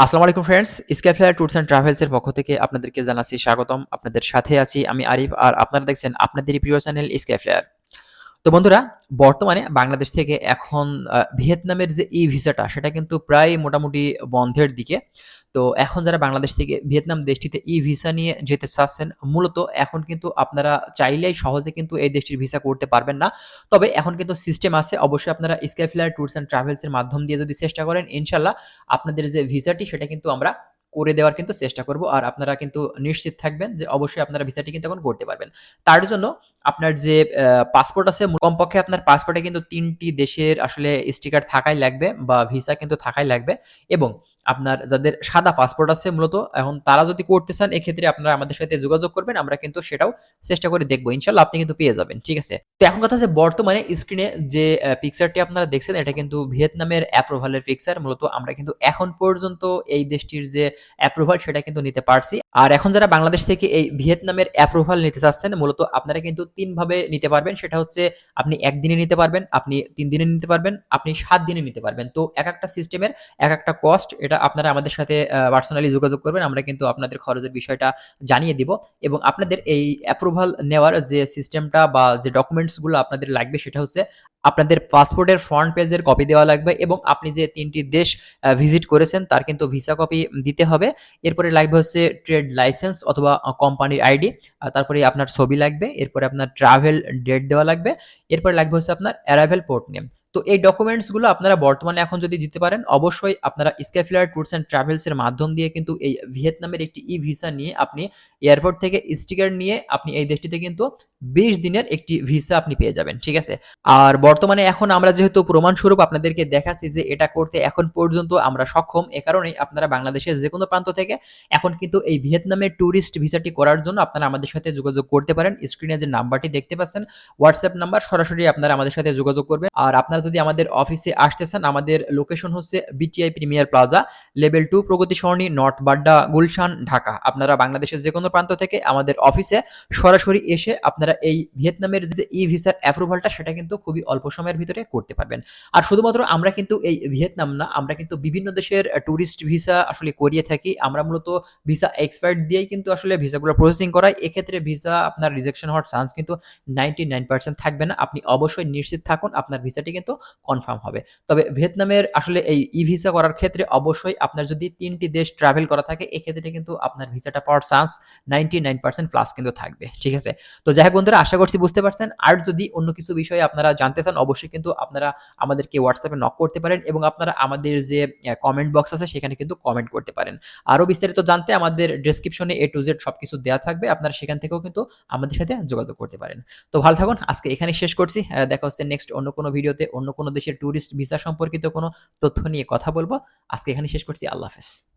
আসসালামু আলাইকুম ফ্রেন্ডস স্ক্যাফেয়ার ট্যুরস অ্যান্ড ট্রাভেলসের পক্ষ থেকে আপনাদেরকে জানাচ্ছি স্বাগতম। আপনাদের সাথে আছি আমি আরিফ আর আপনারা দেখছেন আপনাদের প্রিয় চ্যানেল স্ক্যাফেয়ার তো বন্ধুরা, বর্তমানে বাংলাদেশ থেকে এখন ভিয়েতনামের যে ই ভিসাটা, সেটা কিন্তু প্রায় মোটামুটি বন্ধের দিকে। তো এখন যারা বাংলাদেশ থেকে ভিয়েতনাম দেশটিতে ই ভিসা নিয়ে যেতে চাচ্ছেন, মূলত এখন কিন্তু আপনারা চাইলেই সহজে কিন্তু এই দেশটির ভিসা করতে পারবেন না। তবে এখন কিন্তু সিস্টেম আছে, অবশ্যই আপনারা স্কাইফ্লায়ার ট্যুরস অ্যান্ড ট্রাভেলসের মাধ্যম দিয়ে যদি চেষ্টা করেন, ইনশাল্লাহ আপনাদের যে ভিসাটি, সেটা কিন্তু আমরা করে দেওয়ার কিন্তু চেষ্টা করব। আর আপনারা কিন্তু নিশ্চিত থাকবেন যে অবশ্যই আপনারা ভিসাটি কিন্তু এখন করতে পারবেন। তার জন্য আপনার যে পাসপোর্ট আছে, কমপক্ষে আপনার পাসপোর্টে কিন্তু তিনটি দেশের আসলে স্টিকার থাকাই লাগবে বা ভিসা কিন্তু থাকাই লাগবে এবং আপনার যাদের সাদা পাসপোর্ট আছে মূলত, এখন তারা যদি করতে চান, এক্ষেত্রে আপনারা আমাদের সাথে যোগাযোগ করবেন, আমরা কিন্তু সেটাও চেষ্টা করে দেখব। ইনশাল্লাহ আপনি কিন্তু পেয়ে যাবেন, ঠিক আছে? তো এখন কথা হচ্ছে বর্তমানে স্ক্রিনে যে পিকচারটি আপনারা দেখছেন, এটা কিন্তু ভিয়েতনামের অ্যাপ্রুভালের পিকচার মূলত আমরা কিন্তু এখন পর্যন্ত এই দেশটির যে অ্যাপ্রুভাল সেটা কিন্তু নিতে পারছি। আর এখন যারা বাংলাদেশ থেকে এই ভিয়েতনামের অ্যাপ্রুভাল নিতে চাচ্ছেন, মূলত আপনারা কিন্তু তিনভাবে নিতে পারবেন। সেটা হচ্ছে আপনি একদিনে নিতে পারবেন, আপনি তিন দিনে নিতে পারবেন, আপনি সাত দিনে নিতে পারবেন। তো এক একটা সিস্টেমের এক একটা কস্ট এটা আপনারা আমাদের সাথে পার্সোনালি যোগাযোগ করবেন। আমরা কিন্তু আপনাদের খরচের বিষয়টা জানিয়ে দিব এবং আপনাদের এই অ্যাপ্রুভাল নেওয়ার যে সিস্টেমটা বা যে ডকুমেন্টসগুলো আপনাদের লাগবে সেটা হচ্ছে আপনাদের পাসপোর্টের ফ্রন্ট পেজের কপি দেওয়া লাগবে এবং আপনি যে তিনটি দেশ ভিজিট করেছেন তার কিন্তু ভিসা কপি দিতে হবে। এরপরে লাগবে হচ্ছে ট্রেড লাইসেন্স অথবা কোম্পানির আইডি তারপরে আপনার ছবি লাগবে, এরপরে আপনার ট্রাভেল ডেট দেওয়া লাগবে, এরপরে লাগবে হচ্ছে আপনার অ্যারাইভেল পোর্ট নেম তো এই ডকুমেন্টসগুলো আপনারা বর্তমানে এখন যদি দিতে পারেন, অবশ্যই আপনারা স্ক্যাফিলার ট্যুরস অ্যান্ড ট্রাভেলসের মাধ্যম দিয়ে কিন্তু এই ভিয়েতনামের একটি ই ভিসা নিয়ে আপনি এয়ারপোর্ট থেকে স্টিকার নিয়ে আপনি এই দেশটিতে কিন্তু বিশ দিনের একটি ভিসা আপনি পেয়ে যাবেন, ঠিক আছে? আর বর্তমানে এখন আমরা যেহেতু প্রমাণস্বরূপ আপনাদেরকে দেখাচ্ছি যে এটা করতে এখন পর্যন্ত আমরা সক্ষম, এ কারণেই আপনারা বাংলাদেশের যে কোনো প্রান্ত থেকে এখন কিন্তু এই ভিয়েতনামের ট্যুরিস্ট ভিসাটি করার জন্য আপনারা আমাদের সাথে যোগাযোগ করতে পারেন। স্ক্রিনে যে নাম্বারটি দেখতে পাচ্ছেন হোয়াটসঅ্যাপ নাম্বার সরাসরি আপনারা আমাদের সাথে যোগাযোগ করবেন। আর আপনারা যদি আমাদের অফিসে আসতে চান, আমাদের লোকেশন হচ্ছে BTI premier plaza level two Pragati Sarani north Badda Gulshan, Dhaka. আপনারা বাংলাদেশের যে কোনো প্রান্ত থেকে আমাদের অফিসে সরাসরি এসে আপনারা এই ভিয়েতনামের যে ই ভিসার অ্যাপ্রুভালটা সেটা কিন্তু খুবই অল্প সময়ের ভিতরে করতে পারবেন। আর শুধুমাত্র আমরা কিন্তু এই ভিয়েতনাম না, আমরা কিন্তু বিভিন্ন দেশের ট্যুরিস্ট ভিসা আসলে করিয়ে থাকি। আমরা মূলত ভিসা এক্সপায়ার্ড দিয়েই কিন্তু আসলে ভিসাগুলো প্রসেসিং করাই। এক্ষেত্রে ভিসা আপনার রিজেকশন হওয়ার চান্স কিন্তু নাইনটি নাইন পার্সেন্ট থাকবে না। আপনি অবশ্যই নিশ্চিত থাকুন, আপনার ভিসাটি কিন্তু কনফার্ম হবে। তবে ভিয়েতনামের আসলে এই ই ভিসা করার ক্ষেত্রে অবশ্যই আপনার যদি তিনটি দেশ ট্রাভেল করা থাকে, এক্ষেত্রে কিন্তু আপনার ভিসাটা পাওয়ার chance ninety nine percent plus কিন্তু থাকবে, ঠিক আছে? তো যাই হোক বন্ধুরা, আশা করছি বুঝতে পারছেন। আর যদি অন্য কিছু বিষয়ে আপনারা জানতে চান, অবশ্যই কিন্তু আপনারা আমাদেরকে হোয়াটসঅ্যাপে নক করতে পারেন এবং আপনারা আমাদের যে কমেন্ট বক্স আছে, সেখানে কিন্তু কমেন্ট করতে পারেন। আরও বিস্তারিত জানতে আমাদের ডেসক্রিপশনে এ টু জেড সব কিছু দেওয়া থাকবে, আপনারা সেখান থেকেও কিন্তু আমাদের সাথে যোগাযোগ করতে পারেন। তো ভালো থাকুন, আজকে এখানে শেষ করছি দেখা হচ্ছে নেক্সট অন্য কোনো ভিডিওতে অন্য কোনো দেশের ট্যুরিস্ট ভিসা সম্পর্কিত কোনো তথ্য নিয়ে কথা বলব। আজকে এখানে শেষ করছি। আল্লাহ হাফেজ।